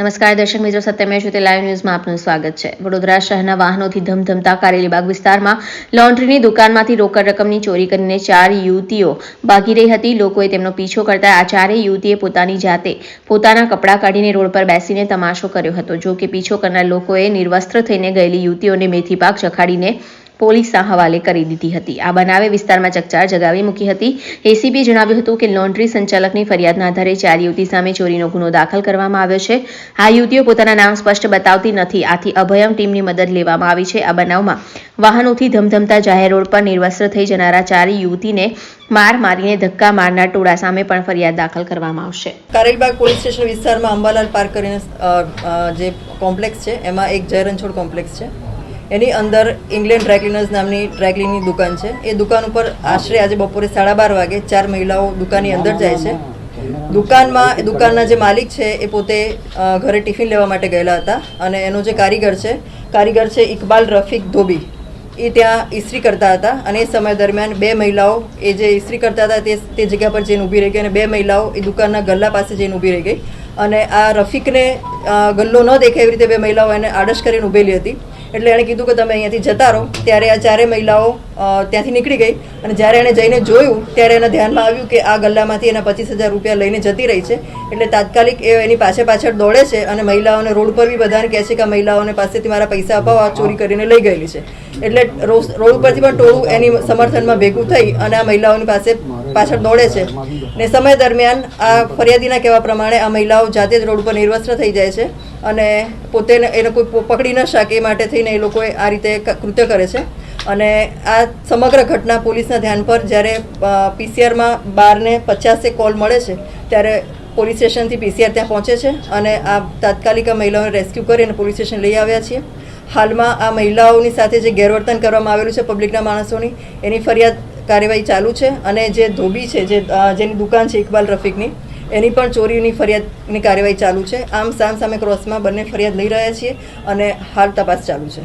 નમસ્કાર દર્શક મિત્રો, સત્યમેવ છે તે લાઈવ ન્યૂઝમાં આપનું સ્વાગત છે. વડોદરા શહેરના વાહનોથી ધમધમતા કારેલીબાગ વિસ્તારમાં લોન્ડ્રીની દુકાનમાંથી રોકડ રકમની ચોરી કરીને ચાર યુવતીઓ ભાગી રહી હતી. લોકોએ તેમનો પીછો કરતા આ ચારેય યુવતીએ પોતાની જાતે પોતાના કપડાં કાઢીને રોડ પર બેસીને તમાશો કર્યો હતો. જો કે પીછો કરનાર લોકોએ નિર્વસ્ત્ર થઈને ગયેલી યુવતીઓને મેથી પાક ચખાડીને પોલીસના હવાલે કરી દીધી હતી. આ બનાવે વિસ્તારમાં ચકચાર જગાવી મૂકી હતી. એસીબીએ જણાવ્યું હતું કે લોન્ડ્રી સંચાલકની ફરિયાદના આધારે ચાર યુવતી સામે ચોરીનો ગુનો દાખલ કરવામાં આવ્યો છે. આ યુવતીઓ પોતાના નામ સ્પષ્ટ બતાવતી નથી. આથી અભયમ ટીમની મદદ લેવામાં આવી છે. આ બનાવમાં વાહનોથી ધમધમતા જાહેર રોડ પર નિર્વસ્ત્ર થઈ જનારા ચાર યુવતીને માર મારીને ધક્કા મારનાર ટોળા સામે પણ ફરિયાદ દાખલ કરવામાં આવશે. કારેલબાગ પોલીસ સ્ટેશન વિસ્તારમાં અંબાલાલ પાર્ક કરીને જે કોમ્પ્લેક્સ છે, એમાં એક જયરણછોડ કોમ્પ્લેક્સ છે. એની અંદર ઇંગ્લેન્ડ ડ્રાયક્લીનર્સ નામની ડ્રાયક્લીનની દુકાન છે. એ દુકાન ઉપર આશરે આજે બપોરે સાડા બાર વાગે ચાર મહિલાઓ દુકાનની અંદર જાય છે. દુકાનમાં, દુકાનના જે માલિક છે એ પોતે ઘરે ટિફિન લેવા માટે ગયેલા હતા અને એનો જે કારીગર છે કારીગર છે ઇકબાલ રફીક ધોબી. એ ત્યાં ઇસ્ત્રી કરતા હતા અને એ સમય દરમિયાન બે મહિલાઓ, એ જે ઇસ્ત્રી કરતા હતા તે તે જગ્યા પર જઈને ઊભી રહી ગઈ અને બે મહિલાઓ એ દુકાનના ગલ્લા પાસે જઈને ઊભી રહી ગઈ. અને આ રફીકને ગલ્લો ન દેખાય એવી રીતે બે મહિલાઓ એને આડશ કરીને ઊભેલી હતી. એટલે એણે કીધું કે તમે અહીંયાથી જતા રહો. ત્યારે આ ચારે મહિલાઓ ત્યાંથી નીકળી ગઈ અને જ્યારે એણે જઈને જોયું, ત્યારે એના ધ્યાનમાં આવ્યું કે આ ગલ્લામાંથી એના પચીસ હજાર રૂપિયા લઈને જતી રહી છે. એટલે તાત્કાલિક એ એની પાછળ પાછળ દોડે છે અને મહિલાઓને રોડ પર બી બધાને કહે છે કે આ મહિલાઓને પાસેથી મારા પૈસા અપાવો, આ ચોરી કરીને લઈ ગયેલી છે. એટલે રોડ રોડ ઉપરથી પણ ટોળું એની સમર્થનમાં ભેગું થઈ અને આ મહિલાઓની પાસે પાછળ દોડે છે. ને સમય દરમિયાન આ ફરિયાદીના કહેવા પ્રમાણે આ મહિલાઓ જાતે જ રોડ ઉપર નિર્વસ્ત્ર થઈ જાય છે અને પોતે એને કોઈ પકડી ન શકે એ માટે થઈને એ લોકોએ આ રીતે કૃત્ય કરે છે. અને આ સમગ્ર ઘટના પોલીસના ધ્યાન પર જ્યારે પીસીઆરમાં બારને પચાસે કોલ મળે છે, ત્યારે પોલીસ સ્ટેશનથી પીસીઆર ત્યાં પહોંચે છે અને આ તાત્કાલિક આ મહિલાઓને રેસ્ક્યુ કરીને પોલીસ સ્ટેશન લઈ આવ્યા છીએ. હાલમાં આ મહિલાઓની સાથે જે ગેરવર્તન કરવામાં આવેલું છે પબ્લિકના માણસોની, એની ફરિયાદ કાર્યવાહી ચાલુ છે અને જે ધોબી છે જે જેની દુકાન છે ઇકબાલ રફીકની એની પણ ચોરીની ફરિયાદની કાર્યવાહી ચાલુ છે. આમ સામ સામે ક્રોસમાં બંને ફરિયાદ લઈ રહ્યા છીએ અને હાલ તપાસ ચાલુ છે.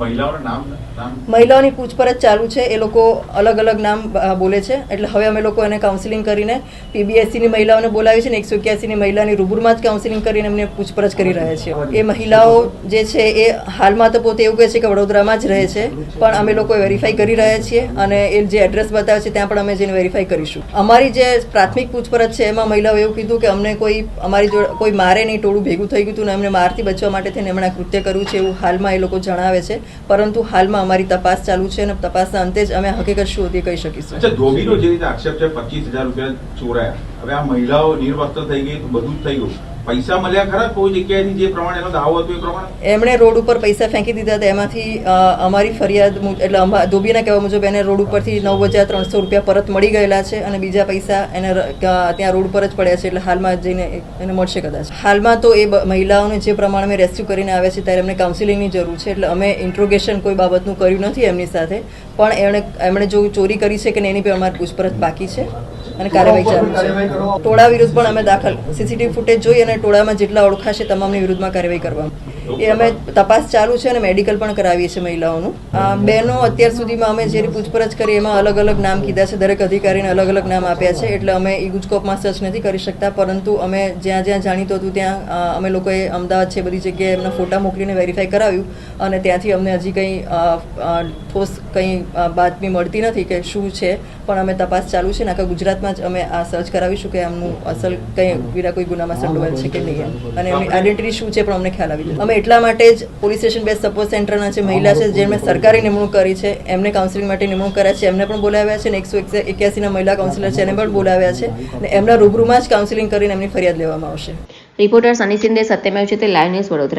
મહિલાઓના નામ નામ? મહિલાઓની પૂછપરછ ચાલુ છે. એ લોકો અલગ અલગ નામ બોલે છે. એટલે હવે અમે લોકો એને કાઉન્સિલિંગ કરીને પીબીએસસીની મહિલાઓને બોલાવી છે ને એકસો એક્યાસીની મહિલાની રૂબરૂમાં જ કાઉન્સિલિંગ કરીને એમને પૂછપરછ કરી રહ્યા છીએ. એ મહિલાઓ જે છે એ હાલમાં તો પોતે એવું કહે છે કે વડોદરામાં જ રહે છે પણ અમે લોકો વેરીફાઈ કરી રહ્યા છીએ અને એ જે એડ્રેસ બતાવે છે ત્યાં પણ અમે જઈને વેરીફાઈ કરીશું. અમારી જે પ્રાથમિક પૂછપરછ છે. એમાં મહિલાઓ એવું કીધું કે અમને કોઈ, અમારી જોડે કોઈ મારે નહીં, ટોળું ભેગું થઈ ગયું હતું ને અમને મારથી બચવા માટે થઈને એમણે કૃત્ય કર્યું છે એવું હાલમાં એ લોકો જણાવે છે. પરંતુ હાલમાં અમારી તપાસ ચાલુ છે અને તપાસના અંતે જ અમે હકીકત શું હતી કહી શકીશું. જે રીતે આક્ષેપ છે, પચીસ હજાર રૂપિયા ચોરાયા. હવે આ મહિલાઓ નિર્વસ્ત્ર થઈ ગઈ બધું જ થઈ ગયું. પૈસા મળ્યા ખરા કોઈ જગ્યાએથી જે પ્રમાણે એનો દાવો હતો એ પ્રમાણે? એમણે રોડ ઉપર પૈસા ફેંકી દીધા હતા. એમાંથી અમારી ફરિયાદ એટલે ધોબીના કહેવા મુજબ એને રોડ ઉપરથી નવ હજાર ત્રણસો રૂપિયા પરત મળી ગયેલા છે અને બીજા પૈસા એને ત્યાં રોડ પર જ પડ્યા છે એટલે હાલમાં જઈને એને મળશે કદાચ. હાલમાં તો એ મહિલાઓને જે પ્રમાણે અમે રેસ્ક્યુ કરીને આવ્યા છે ત્યારે એમને કાઉન્સિલિંગની જરૂર છે એટલે અમે ઇન્ટ્રોગેશન કોઈ બાબતનું કર્યું નથી એમની સાથે. પણ એમણે એમણે જો ચોરી કરી છે કે નહીં એની પણ અમારી પૂછપરછ બાકી છે. અને કાર્યવાહી ચાલુ છે. ટોળા વિરુદ્ધ પણ અમે દાખલ. સીસીટીવી ફૂટેજ જોઈ અને ટોળામાં જેટલા ઓળખાશે તમામની વિરુદ્ધમાં કાર્યવાહી કરવામાં. એ અમે તપાસ ચાલુ છે અને મેડિકલ પણ કરાવીએ છીએ મહિલાઓનું. બહેનો અત્યાર સુધીમાં અમે જે પૂછપરછ કરી એમાં અલગ અલગ નામ કીધા છે. દરેક અધિકારીને અલગ અલગ નામ આપ્યા છે. એટલે અમે ઈ ગુજકોપમાં સર્ચ નથી કરી શકતા. પરંતુ અમે જ્યાં જ્યાં જાણીતું હતું ત્યાં અમે લોકોએ અમદાવાદ છે બધી જગ્યાએ એમના ફોટા મોકલીને વેરીફાઈ કરાવ્યું. અને ત્યાંથી અમને હજી કંઈ ઠોસ કંઈ બાતમી મળતી નથી કે શું છે. પણ અમે તપાસ ચાલુ છે ને આખા ગુજરાતમાં જ અમે આ સર્ચ કરાવીશું કે આમનું અસલ કંઈ બીજા કોઈ ગુનામાં સંડોવાયેલ છે કે નહીં અને એમની આઈડેન્ટિટી શું છે પણ અમને ખ્યાલ આવી અમે એટલા માટે જ પોલીસ સ્ટેશન બે સપોર્ટ સેન્ટરના જે મહિલા છે, જેમણે સરકારી નિમણૂક કરી છે, એમને કાઉન્સિલિંગ માટે નિમણૂક કર્યા છે, એમને પણ બોલાવ્યા છે અને એકસો એક્યાસીના મહિલા કાઉન્સિલર છે, એને પણ બોલાવ્યા છે અને એમના રૂબરૂમાં જ કાઉન્સિલિંગ કરીને એમની ફરિયાદ લેવામાં આવશે. રિપોર્ટર સની સિંદે સત્યમેવ છે તે લાઈવ ન્યૂઝ વડોદરા.